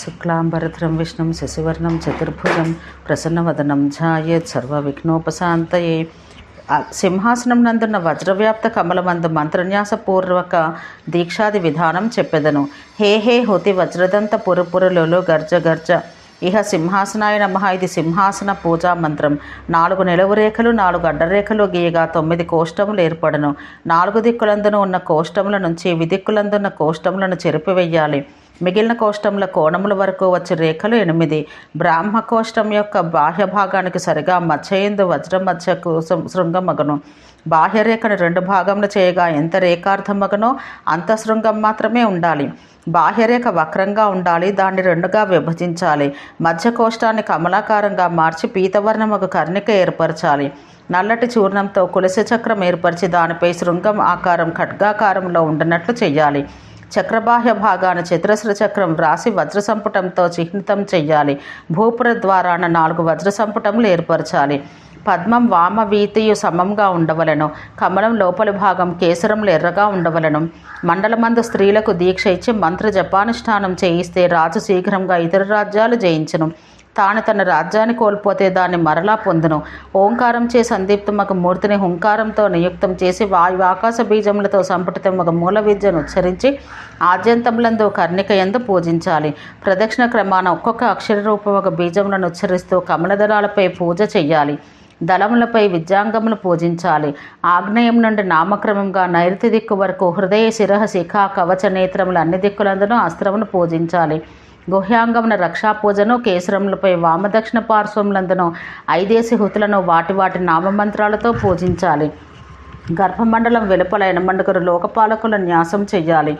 శుక్లాంబరధరం విష్ణుం శశివర్ణం చతుర్భుజం ప్రసన్నవదనం ఝాయేత్ సర్వవిఘ్నోపశాంతయే. సింహాసనం నందున్న వజ్రవ్యాప్త కమలమందు మంత్రన్యాసపూర్వక దీక్షాది విధానం చెప్పెదను. హే హే హుతి వజ్రదంత పురుపురులలో గర్జ గర్జ. ఇహ సింహాసనాయ నమ. ఇది సింహాసన పూజా మంత్రం. నాలుగు నిలువు రేఖలు నాలుగు అడ్డరేఖలు గీయగా తొమ్మిది కోష్టములు ఏర్పడను. నాలుగు దిక్కులందున ఉన్న కోష్టముల నుంచి విదిక్కులందున్న కోష్టములను చెరిపివేయాలి. మిగిలిన కోష్టముల కోణముల వరకు వచ్చే రేఖలు ఎనిమిది. బ్రాహ్మ కోష్టం యొక్క బాహ్య భాగానికి సరిగా మధ్యయందు వజ్ర మధ్యకు శృ- శృంగమగను. బాహ్యరేఖను రెండు భాగములు చేయగా ఎంత రేఖార్థమగనో అంత శృంగం మాత్రమే ఉండాలి. బాహ్యరేఖ వక్రంగా ఉండాలి దాన్ని రెండుగా విభజించాలి. మధ్య కోష్టాన్ని కమలాకారంగా మార్చి పీతవర్ణముకు కర్ణిక ఏర్పరచాలి. నల్లటి చూర్ణంతో కులస చక్రం ఏర్పరిచి దానిపై శృంగం ఆకారం ఖడ్గాకారంలో ఉండనట్లు చేయాలి చక్రబాహ్య భాగాన చతురస్ర చక్రం వ్రాసి వజ్ర సంపుటంతో చిహ్నితం చెయ్యాలి. భూపుర ద్వారాన నాలుగు వజ్ర సంపుటములు ఏర్పరచాలి. పద్మం వామ వీతియు సమంగా ఉండవలను. కమలం లోపలి భాగం కేసరంలో ఎర్రగా ఉండవలను. మండలమందు స్త్రీలకు దీక్ష ఇచ్చి మంత్ర జపానుష్ఠానం చేయిస్తే రాజు శీఘ్రంగా ఇతర రాజ్యాలు జయించను. తాను తన రాజ్యాన్ని కోల్పోతే దాన్ని మరలా పొందును. ఓంకారం చే సందీప్తమగు మూర్తిని హుంకారంతో నియుక్తం చేసి వాయు ఆకాశ బీజములతో సంపుటితమగు మూల విద్యను ఉచ్చరించి ఆద్యంతములందు కర్ణిక ఎందు పూజించాలి. ప్రదక్షిణ క్రమాన ఒక్కొక్క అక్షర రూపం ఒక బీజములను ఉచ్చరిస్తూ కమలదళాలపై పూజ చెయ్యాలి. దళములపై విద్యాంగమును పూజించాలి. ఆగ్నేయం నుండి నామక్రమంగా నైరుతి దిక్కు వరకు హృదయ శిరహ శిఖ కవచ నేత్రములు అన్ని దిక్కులందునూ అస్త్రమును పూజించాలి. గుహ్యాంగమున రక్షా పూజను కేసరములపై వామదక్షిణ పార్శ్వములందును ఐదేసి హుతులను వాటి వాటి నామమంత్రాలతో పూజించాలి. గర్భమండలం వెలుపల ఎనమండుకరు లోకపాలకుల న్యాసం చెయ్యాలి.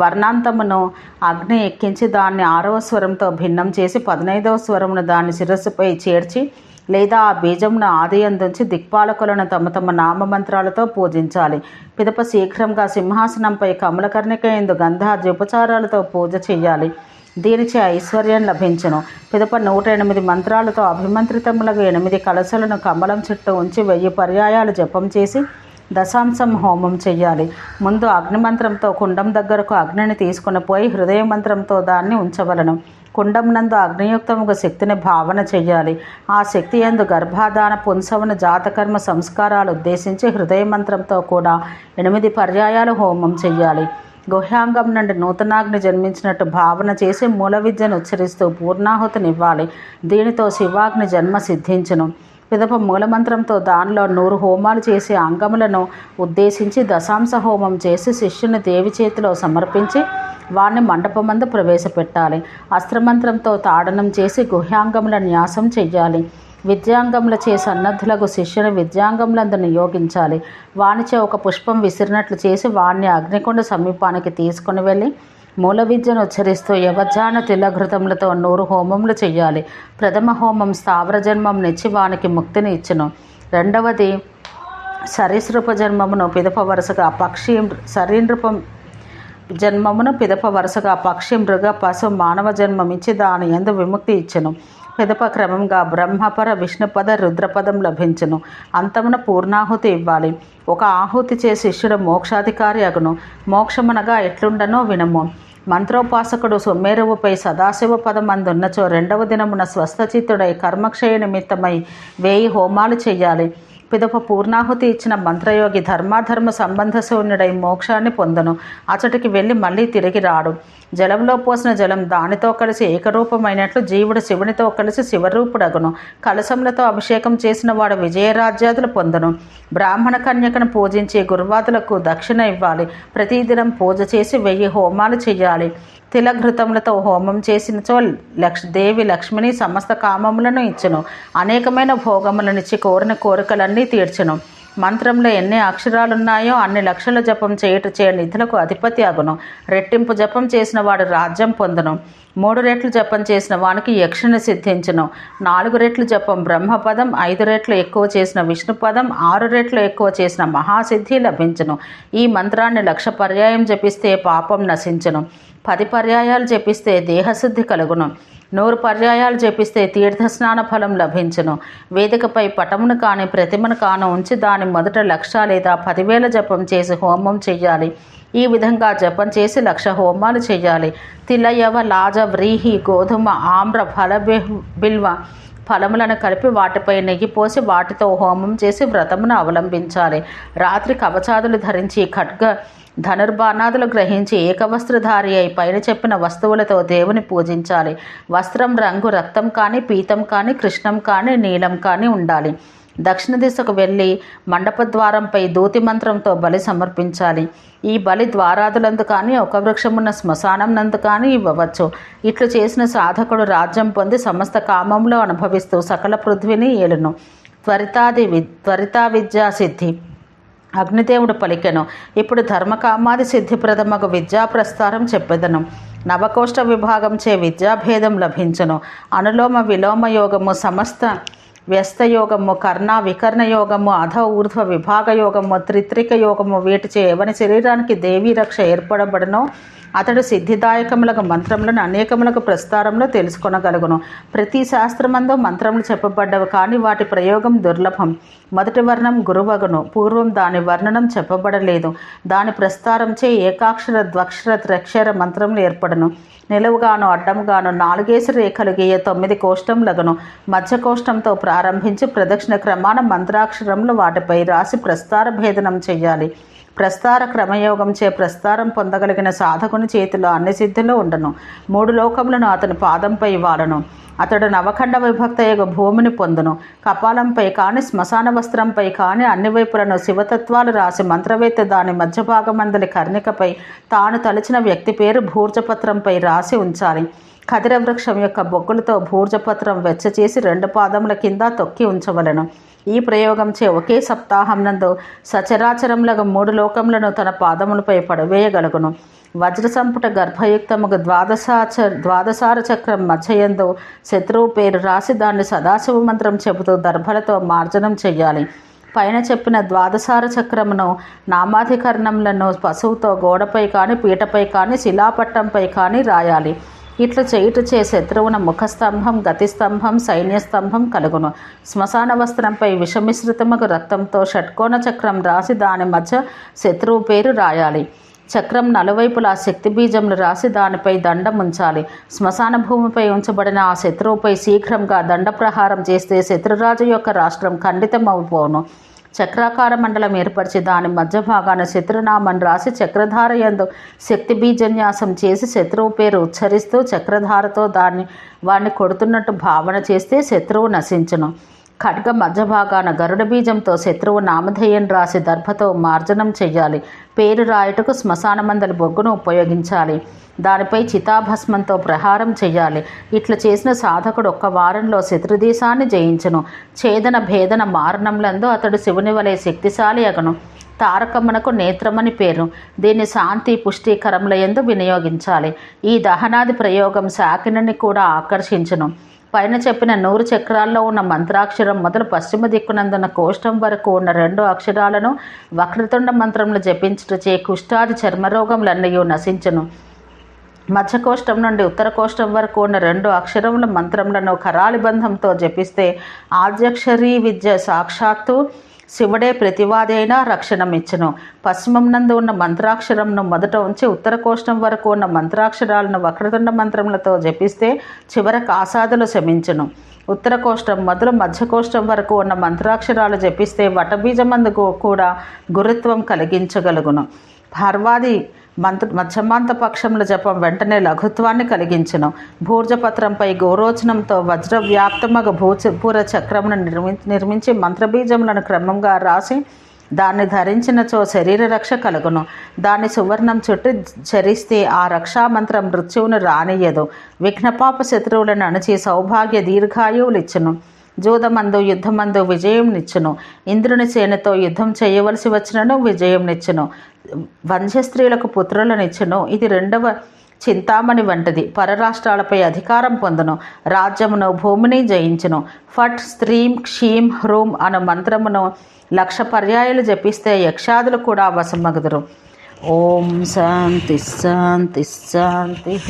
వర్ణాంతమును అగ్ని ఎక్కించి దాన్ని ఆరవ స్వరంతో భిన్నం చేసి పదనైదవ స్వరమును దాని శిరస్సుపై చేర్చి లేదా ఆ బీజమును ఆది అందుంచి దిక్పాలకులను తమ తమ నామమంత్రాలతో పూజించాలి. పిదప శీఘ్రంగా సింహాసనంపై కమలకర్ణిక ఎందు గంధాద్యుపచారాలతో పూజ చేయాలి దీనిచే ఐశ్వర్యం లభించను. పిదప నూట ఎనిమిది మంత్రాలతో అభిమంత్రితములకు ఎనిమిది కలశలను కమలం చుట్టూ ఉంచి వెయ్యి పర్యాయాలు జపం చేసి దశాంశం హోమం చెయ్యాలి. ముందు అగ్నిమంత్రంతో కుండం దగ్గరకు అగ్నిని తీసుకుని పోయి హృదయ మంత్రంతో దాన్ని ఉంచవలను. కుండం నందు అగ్నియుక్తముగా శక్తిని భావన చెయ్యాలి. ఆ శక్తి యందు గర్భాధాన పుంసవన జాతకర్మ సంస్కారాలు ఉద్దేశించి హృదయ మంత్రంతో కూడా ఎనిమిది పర్యాయాలు హోమం చెయ్యాలి. గుహ్యాంగం నుండి నూతనాగ్ని జన్మించినట్టు భావన చేసి మూల విద్యను ఉచ్చరిస్తూ పూర్ణాహుతినివ్వాలి దీనితో శివాగ్ని జన్మ సిద్ధించును. పిదప మూలమంత్రంతో దానిలో నూరు హోమాలు చేసి అంగములను ఉద్దేశించి దశాంశ హోమం చేసి శిష్యుని దేవి చేతిలో సమర్పించి వాణ్ణి మండపమందు ప్రవేశపెట్టాలి. అస్త్రమంత్రంతో తాడనం చేసి గుహ్యాంగముల న్యాసం చెయ్యాలి. విద్యాంగముల చే సన్నద్ధులకు శిష్యుని విద్యాంగంలందు నియోగించాలి. వానిచే ఒక పుష్పం విసిరినట్లు చేసి వాణ్ణి అగ్నికొండ సమీపానికి తీసుకుని వెళ్ళి మూల విద్యను ఉచ్చరిస్తూ యవజ్జాన తిలఘృతములతో నూరు హోమములు చెయ్యాలి. ప్రథమ హోమం స్థావర జన్మం నిచ్చి వానికి ముక్తిని ఇచ్చును. రెండవది సరీసృప జన్మమును పిదప వరుసగా పక్షి సరీనృపం జన్మమును పిదప వరుసగా పక్షి మృగ పశు మానవ జన్మమిచ్చి దాని ఎందు విముక్తి ఇచ్చెను. పిదప క్రమంగా బ్రహ్మపర విష్ణుపద రుద్రపదం లభించును. అంతమున పూర్ణాహుతి ఇవ్వాలి. ఒక ఆహుతి చే శిష్యుడు మోక్షాధికారి అగును. మోక్షమనగా ఎట్లుండనో వినము. మంత్రోపాసకుడు సుమేరువుపై సదాశివ పదమందున్నచో రెండవ దినమున స్వస్థచిత్తుడై కర్మక్షయ నిమిత్తమై వేయి హోమాలు చేయాలి పిదప పూర్ణాహుతి ఇచ్చిన మంత్రయోగి ధర్మాధర్మ సంబంధ శూన్యుడై మోక్షాన్ని పొందను. అచటికి వెళ్ళి మళ్ళీ తిరిగి రాడు. జలంలో పోసిన జలం దానితో కలిసి ఏకరూపమైనట్లు జీవుడు శివునితో కలిసి శివరూపుడగును. కలశములతో అభిషేకం చేసిన వాడు విజయరాజ్యాదులు పొందును. బ్రాహ్మణ కన్యకను పూజించి గురువాదులకు దక్షిణ ఇవ్వాలి. ప్రతిదినం పూజ చేసి వెయ్యి హోమాలు చేయాలి. తిలఘృతములతో హోమం చేసినచో లక్ష్ దేవి లక్ష్మిని సమస్త కామములను ఇచ్చును. అనేకమైన భోగములనిచ్చి కోరిన కోరికలన్నీ తీర్చును. మంత్రంలో ఎన్ని అక్షరాలున్నాయో అన్ని లక్షల జపం చేయుట చే నిధులకు అధిపతి అగును. రెట్టింపు జపం చేసిన వాడు రాజ్యం పొందును. మూడు రెట్లు జపం చేసిన వానికి యక్షుని సిద్ధించును. నాలుగు రెట్లు జపం బ్రహ్మపదం ఐదు రెట్లు ఎక్కువ చేసిన విష్ణుపదం ఆరు రెట్లు ఎక్కువ చేసిన మహాసిద్ధి లభించును. ఈ మంత్రాన్ని లక్ష పర్యాయం జపిస్తే పాపం నశించును. పది పర్యాయాలు జపిస్తే దేహశుద్ధి కలుగును. నూరు పర్యాయాలు జపిస్తే తీర్థస్నాన ఫలం లభించును. వేదికపై పటమును కాని ప్రతిమను కాను ఉంచి దాని మొదట లక్ష లేదా పదివేల జపం చేసి హోమం చెయ్యాలి. ఈ విధంగా జపం చేసి లక్ష హోమాలు చేయాలి తిలయవ లాజ వ్రీహి గోధుమ ఆమ్ర ఫల బిల్వ ఫలములను కలిపి వాటిపై నెయ్యి పోసి వాటితో హోమం చేసి వ్రతమును అవలంబించాలి. రాత్రి కవచాదులు ధరించి ఖడ్గ ధనుర్బాణాదులు గ్రహించి ఏకవస్త్రధారి అయి పైన చెప్పిన వస్తువులతో దేవుని పూజించాలి. వస్త్రం రంగు రక్తం కానీ పీతం కానీ కృష్ణం కానీ నీలం కానీ ఉండాలి. దక్షిణ దిశకు వెళ్ళి మండప ద్వారంపై దూతి మంత్రంతో బలి సమర్పించాలి. ఈ బలి ద్వారాదులందు కానీ ఒక వృక్షమున్న శ్మశానం నందు కానీ ఇవ్వవచ్చు. ఇట్లు చేసిన సాధకుడు రాజ్యం పొంది సమస్త కామంలో అనుభవిస్తూ సకల పృథ్వీని ఏలును. త్వరితాది వి త్వరితా విద్యా సిద్ధి. అగ్నిదేవుడు పలికెను. ఇప్పుడు ధర్మకామాది సిద్ధిప్రదమగు విద్యా ప్రస్తారం చెప్పెదను. నవకోష్ట విభాగంచే విద్యాభేదం లభించును. అనులోమ విలోమ యోగము సమస్త వ్యస్తయోగము కర్ణ వికర్ణ యోగము అధ ఊర్ధ్వ విభాగ యోగము త్రిత్రిక యోగము వీటిచే ఎవని శరీరానికి దేవీ రక్ష ఏర్పడబడనో అతడు సిద్ధిదాయకములకు మంత్రములను అనేకములకు ప్రస్తారంలో తెలుసుకొనగలుగును. ప్రతి శాస్త్రమందు మంత్రములు చెప్పబడ్డవి కానీ వాటి ప్రయోగం దుర్లభం. మొదటి వర్ణం గురువగును. పూర్వం దాని వర్ణనం చెప్పబడలేదు. దాని ప్రస్తారంచే ఏకాక్షర ద్వక్షర త్రక్షర మంత్రములు ఏర్పడను. నిలువుగాను అడ్డంగాను నాలుగేసి రేఖలు గీయ తొమ్మిది కోష్టంలగును మధ్య కోష్టంతో ప్రారంభించి ప్రదక్షిణ క్రమాన మంత్రాక్షరములు వాటిపై రాసి ప్రస్తార భేదనం చేయాలి ప్రస్తార క్రమయోగం చే ప్రస్తారం పొందగలిగిన సాధకుని చేతిలో అన్ని సిద్ధులు ఉండను. మూడు లోకములను అతని పాదంపై వాడను. అతడు నవఖండ విభక్త యొక్క భూమిని పొందును. కపాలంపై కాని శ్మశాన వస్త్రంపై కాని అన్ని వైపులను శివతత్వాలు రాసి మంత్రవేత్త దాని మధ్యభాగమందలి కర్ణికపై తాను తలచిన వ్యక్తి పేరు భూర్జపత్రంపై రాసి ఉంచాలి. కదిరవృక్షం యొక్క బొగ్గులతో భూర్జపత్రం వెచ్చచేసి రెండు పాదముల కింద తొక్కి ఉంచవలను. ఈ ప్రయోగంచే ఒకే సప్తాహం నందు మూడు లోకములను తన పాదములపై పడవేయగలుగును. వజ్ర సంపుట ద్వాదశాచ ద్వాదశార చక్రం మధ్యయందు శత్రువు పేరు రాసి దాన్ని సదాశివ మంత్రం చెబుతూ దర్భలతో మార్జనం చెయ్యాలి. పైన చెప్పిన ద్వాదశార చక్రమును నామాధికరణములను పశువుతో గోడపై కానీ పీటపై కానీ శిలాపట్టంపై కానీ రాయాలి. ఇట్లు చేయుట చే శత్రువున ముఖస్తంభం గతిస్తంభం సైన్యస్తంభం కలుగును. శ్మశాన వస్త్రంపై విషమిశ్రితముకు రక్తంతో షట్కోణ చక్రం రాసి దాని మధ్య శత్రువు పేరు రాయాలి. చక్రం నలువైపులా శక్తి బీజములు రాసి దానిపై దండం ఉంచాలి శ్మశాన భూమిపై ఉంచబడిన ఆ శత్రువుపై శీఘ్రంగా దండ ప్రహారం చేస్తే శత్రురాజు యొక్క రాష్ట్రం ఖండితమవుపోను. చక్రాకార మండలం ఏర్పరిచి దాని మధ్య భాగాన శత్రునామం రాసి చక్రధార యందు శక్తి బీజన్యాసం చేసి శత్రువు పేరు ఉచ్చరిస్తూ చక్రధారతో దాన్ని వాడిని కొడుతున్నట్టు భావన చేస్తే శత్రువు నశించును. ఖడ్గ మధ్య భాగాన గరుడ బీజంతో శత్రువు నామధేయం రాసి దర్భతో మార్జనం చెయ్యాలి. పేరు రాయుటకు శ్మశాన మందలి బొగ్గును ఉపయోగించాలి. దానిపై చితాభస్మంతో ప్రహారం చేయాలి ఇట్లా చేసిన సాధకుడు ఒక్క వారంలో శత్రుదేశాన్ని జయించును. ఛేదన భేదన మారణంలందు అతడు శివుని వలె శక్తిశాలి అగను. తారకమ్మనకు నేత్రమని పేరు. దీన్ని శాంతి పుష్టికరముల యందు వినియోగించాలి. ఈ దహనాది ప్రయోగం శాకినని కూడా ఆకర్షించును. పైన చెప్పిన నూరు చక్రాల్లో ఉన్న మంత్రాక్షరం మొదలు పశ్చిమ దిక్కునందున్న కోష్టం వరకు ఉన్న రెండు అక్షరాలను వక్రతుండ మంత్రంలో జపించుటచే కుష్టాది చర్మరోగములన్నయూ నశించును. మధ్యకోష్టం నుండి ఉత్తర కోష్టం వరకు ఉన్న రెండు అక్షరముల మంత్రములను కరాలి బంధంతో జపిస్తే ఆద్యక్షరీ విద్య సాక్షాత్తు శివుడే ప్రతివాదైనా రక్షణమిచ్చును. పశ్చిమం నందు ఉన్న మంత్రాక్షరంను మొదట ఉంచి ఉత్తర కోష్టం వరకు ఉన్న మంత్రాక్షరాలను వక్రతుండ మంత్రములతో జపిస్తే చివరకు ఆసాదులు శమించును. ఉత్తర కోష్టం మొదలు మధ్యకోష్టం వరకు ఉన్న మంత్రాక్షరాలు జపిస్తే వటబీజమందుకు కూడా గురుత్వం కలిగించగలుగును. భార్వాది మంత్ర మధ్యమాంత పక్షముల జపం వెంటనే లఘుత్వాన్ని కలిగించను. భూర్జపత్రంపై గౌరోచనంతో వజ్ర వ్యాప్తమగ భూచపూర చక్రమును నిర్మి నిర్మించి మంత్రబీజములను క్రమంగా రాసి దాన్ని ధరించినచో శరీర రక్ష కలుగును. దాన్ని సువర్ణం చుట్టి చరిస్తే ఆ రక్షామంత్రం మృత్యువును రానియదు విఘ్నపాప శత్రువులను అణచి సౌభాగ్య దీర్ఘాయువులు ఇచ్చును జూదమందు యుద్ధమందు విజయం నిచ్చును. ఇంద్రుని సేనతో యుద్ధం చేయవలసి వచ్చినను విజయం నిచ్చును. వంశస్త్రీలకు పుత్రులనిచ్చును ఇది రెండవ చింతామణి వంటిది. పరరాష్ట్రాలపై అధికారం పొందును. రాజ్యమును భూమిని జయించును. ఫట్ స్త్రీం క్షీం హ్రూం అను మంత్రమును లక్ష పర్యాయాలు జపిస్తే యక్షాదులు కూడా వశమగుదురు. ఓం శాంతి శాంతి శాంతి.